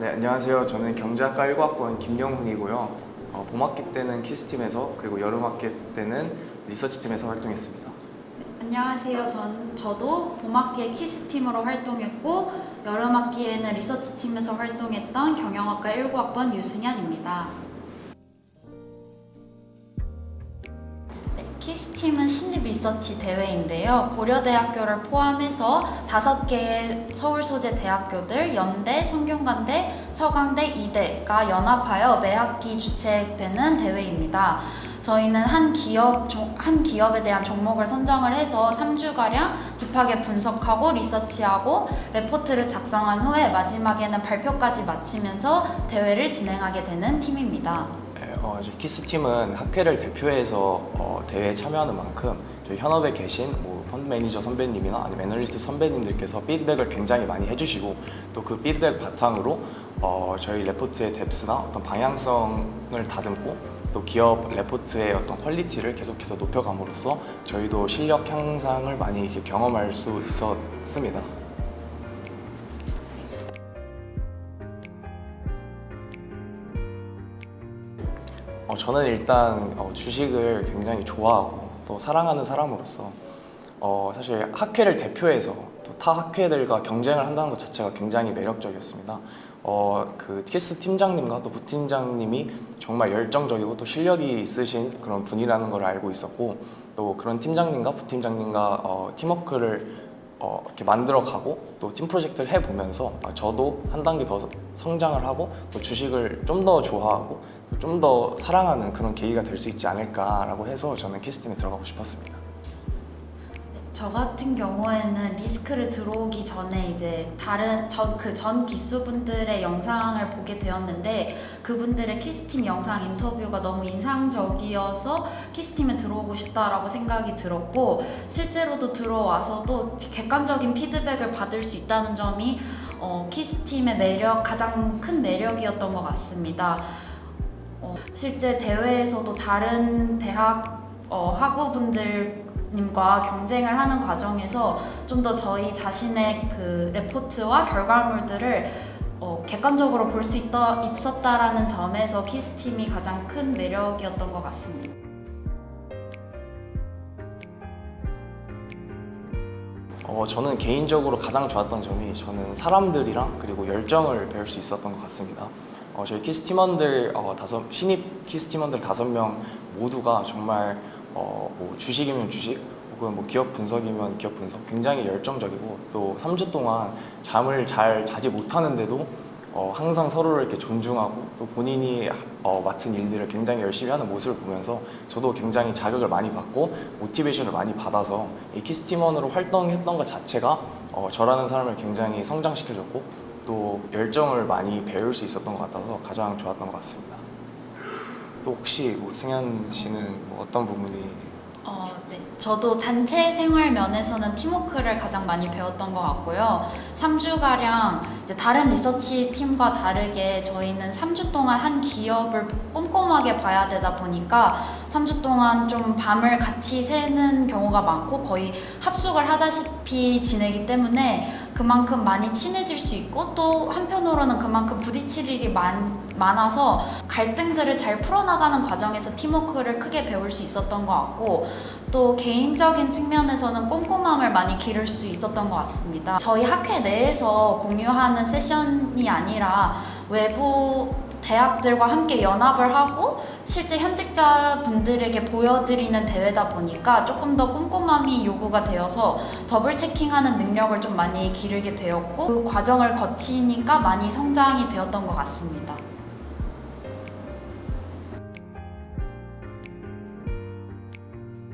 네, 안녕하세요. 저는 경제학과 1과학번 김영훈이고요. 어, 봄학기 때는 키스팀에서 그리고 여름학기 때는 리서치팀에서 활동했습니다. 안녕하세요. 전 저도 봄학기에 키스팀으로 활동했고 여름학기에는 리서치팀에서 활동했던 경영학과 19학번 유승현입니다. 키스팀은 신입 리서치 대회인데요. 고려대학교를 포함해서 다섯 개의 서울 소재 대학교들, 연대, 성균관대, 서강대, 이대가 연합하여 매 학기 주최되는 대회입니다. 저희는 한 기업 종- 한 기업에 대한 종목을 선정을 해서 3주가량 딥하게 분석하고 리서치하고 레포트를 작성한 후에 마지막에는 발표까지 마치면서 대회를 진행하게 되는 팀입니다. 네, 어, 이제 키스팀은 학회를 대표해서 어, 대회에 참여하는 만큼 저희 현업에 계신 뭐 펀드 매니저 선배님이나 아니면 애널리스트 선배님들께서 피드백을 굉장히 많이 해주시고 또 그 피드백 바탕으로 어, 저희 레포트의 뎁스나 어떤 방향성을 다듬고 또 기업 레포트의 어떤 퀄리티를 계속해서 높여감으로써 저희도 실력 향상을 많이 이렇게 경험할 수 있었습니다. 저는 일단 어, 주식을 굉장히 좋아하고 또 사랑하는 사람으로서 어, 사실 학회를 대표해서 또 타 학회들과 경쟁을 한다는 것 자체가 굉장히 매력적이었습니다. 어, 그 TS 팀장님과 또 부팀장님이 정말 열정적이고 또 실력이 있으신 그런 분이라는 걸 알고 있었고 또 그런 팀장님과 부팀장님과 어, 팀워크를 어, 이렇게 만들어가고 또 팀 프로젝트를 해보면서 아, 저도 한 단계 더 성장을 하고 또 주식을 좀 더 좋아하고 좀 더 사랑하는 그런 계기가 될 수 있지 않을까라고 해서 저는 키스팀에 들어가고 싶었습니다. 저 같은 경우에는 리스크를 들어오기 전에 이제 다른 전 그 전 기수분들의 영상을 보게 되었는데 그분들의 키스팀 영상 인터뷰가 너무 인상적이어서 키스팀에 들어오고 싶다라고 생각이 들었고 실제로도 들어와서도 객관적인 피드백을 받을 수 있다는 점이 어, 키스팀의 매력 가장 큰 매력이었던 것 같습니다. 어, 실제 대회에서도 다른 대학 어, 학우분들 님과 경쟁을 하는 과정에서 좀 더 저희 자신의 그 레포트와 결과물들을 어, 객관적으로 볼 수 있었다라는 점에서 키스팀이 가장 큰 매력이었던 것 같습니다. 어, 저는 개인적으로 가장 좋았던 점이 저는 사람들이랑 그리고 열정을 배울 수 있었던 것 같습니다. 어, 저희 키스 팀원들 어, 다섯 신입 키스 팀원들 다섯 명 모두가 정말 어, 뭐 주식이면 주식 혹은 뭐 기업 분석이면 기업 분석 굉장히 열정적이고 또 3주 동안 잠을 잘 자지 못하는데도 어, 항상 서로를 이렇게 존중하고 또 본인이 어, 맡은 일들을 굉장히 열심히 하는 모습을 보면서 저도 굉장히 자극을 많이 받고 모티베이션을 많이 받아서 이 키스팀원으로 활동했던 것 자체가 어, 저라는 사람을 굉장히 성장시켜줬고 또 열정을 많이 배울 수 있었던 것 같아서 가장 좋았던 것 같습니다. 또 혹시 뭐 승현 씨는 뭐 어떤 부분이 어, 네. 저도 단체 생활 면에서는 팀워크를 가장 많이 배웠던 것 같고요. 3주가량 이제 다른 리서치 팀과 다르게 저희는 3주 동안 한 기업을 꼼꼼하게 봐야 되다 보니까 3주 동안 좀 밤을 같이 새는 경우가 많고 거의 합숙을 하다시피 지내기 때문에 그만큼 많이 친해질 수 있고 또 한편으로는 그만큼 부딪힐 일이 많, 많아서 갈등들을 잘 풀어나가는 과정에서 팀워크를 크게 배울 수 있었던 것 같고 또 개인적인 측면에서는 꼼꼼함을 많이 기를 수 있었던 것 같습니다. 저희 학회 내에서 공유하는 세션이 아니라 외부 대학들과 함께 연합을 하고 실제 현직자분들에게 보여드리는 대회다 보니까 조금 더 꼼꼼함이 요구가 되어서 더블 체킹하는 능력을 좀 많이 기르게 되었고 그 과정을 거치니까 많이 성장이 되었던 것 같습니다.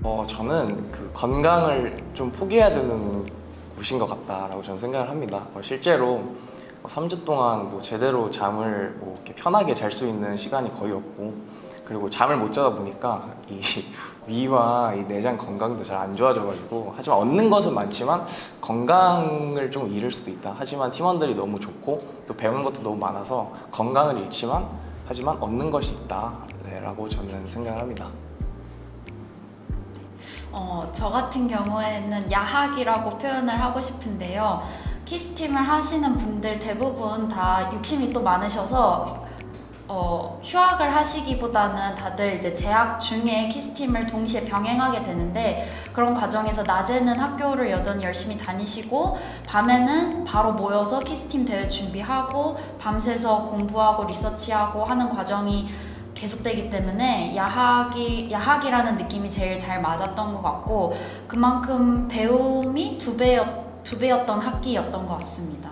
어, 저는 그 건강을 좀 포기해야 되는 곳인 것 같다라고 저는 생각을 합니다. 어, 실제로 3주 동안 뭐 제대로 잠을 뭐 이렇게 편하게 잘 수 있는 시간이 거의 없고 그리고 잠을 못 자다 보니까 이 위와 이 내장 건강도 잘 안 좋아져가지고 하지만 얻는 것은 많지만 건강을 좀 잃을 수도 있다. 하지만 팀원들이 너무 좋고 또 배우는 것도 너무 많아서 건강을 잃지만 하지만 얻는 것이 있다라고 저는 생각을 합니다. 어, 저 같은 경우에는 야학이라고 표현을 하고 싶은데요. 키스팀을 하시는 분들 대부분 다 욕심이 또 많으셔서 어, 휴학을 하시기보다는 다들 이제 재학 중에 키스팀을 동시에 병행하게 되는데 그런 과정에서 낮에는 학교를 여전히 열심히 다니시고 밤에는 바로 모여서 키스팀 대회 준비하고 밤새서 공부하고 리서치하고 하는 과정이 계속되기 때문에 야학이 야학이라는 느낌이 제일 잘 맞았던 것 같고 그만큼 배움이 두 배였 두 배였던 학기였던 것 같습니다.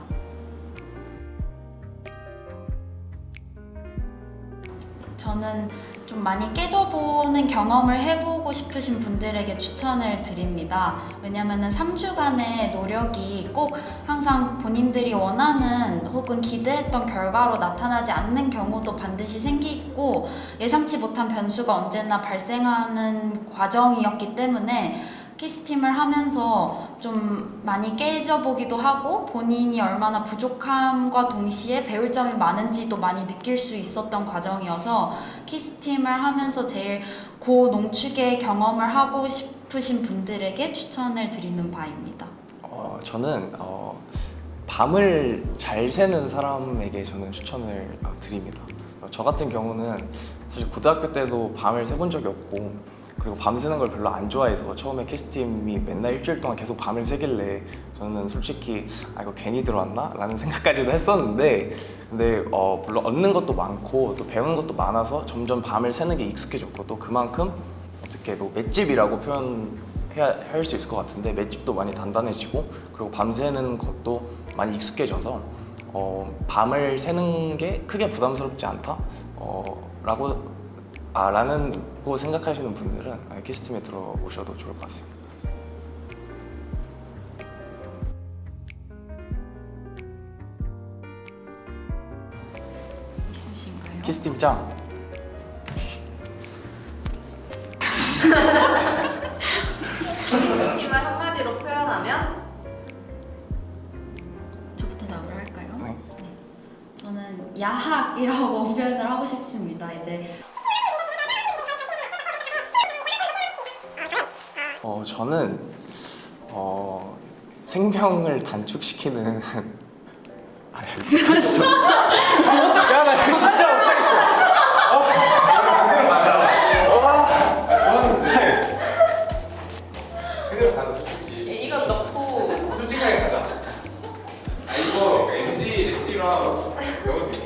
저는 좀 많이 깨져보는 경험을 해보고 싶으신 분들에게 추천을 드립니다. 왜냐면은 3주간의 노력이 꼭 항상 본인들이 원하는 혹은 기대했던 결과로 나타나지 않는 경우도 반드시 생기고 예상치 못한 변수가 언제나 발생하는 과정이었기 때문에 키스팀을 하면서 좀 많이 깨져보기도 하고 본인이 얼마나 부족함과 동시에 배울 점이 많은지도 많이 느낄 수 있었던 과정이어서 키스팀을 하면서 제일 고농축의 경험을 하고 싶으신 분들에게 추천을 드리는 바입니다. 어, 저는 어, 밤을 잘 새는 사람에게 저는 추천을 어, 드립니다. 어, 저 같은 경우는 사실 고등학교 때도 밤을 새본 적이 없고 그리고 밤 새는 걸 별로 안 좋아해서 처음에 키스팀이 맨날 일주일 동안 계속 밤을 새길래 저는 솔직히 아 이거 괜히 들어왔나? 라는 생각까지도 했었는데 근데 어, 물론 얻는 것도 많고 또 배우는 것도 많아서 점점 밤을 새는 게 익숙해졌고 또 그만큼 어떻게 뭐 맷집이라고 표현해야 할 수 있을 것 같은데 맷집도 많이 단단해지고 그리고 밤새는 것도 많이 익숙해져서 어, 밤을 새는 게 크게 부담스럽지 않다 어, 라고 아, 라는 고 생각하시는 분들은 키스팀에 들어오셔도 좋을 것 같습니다. 있으신가요? 키스팀 짱! 팀을 한마디로 표현하면 저부터 답을 할까요? 네. 저는 야학이라고 표현을 하고 싶습니다. 이제 어, 저는 어, 생명을 단축시키는 아, 야, 나 이거 진짜 못하겠어. 어, 그냥 맞아. 와, 좋았는데. 그대로 가는 예, 이거 넣고 솔직하게 가자. 아, 이거 NG, NG로 하나 맞아.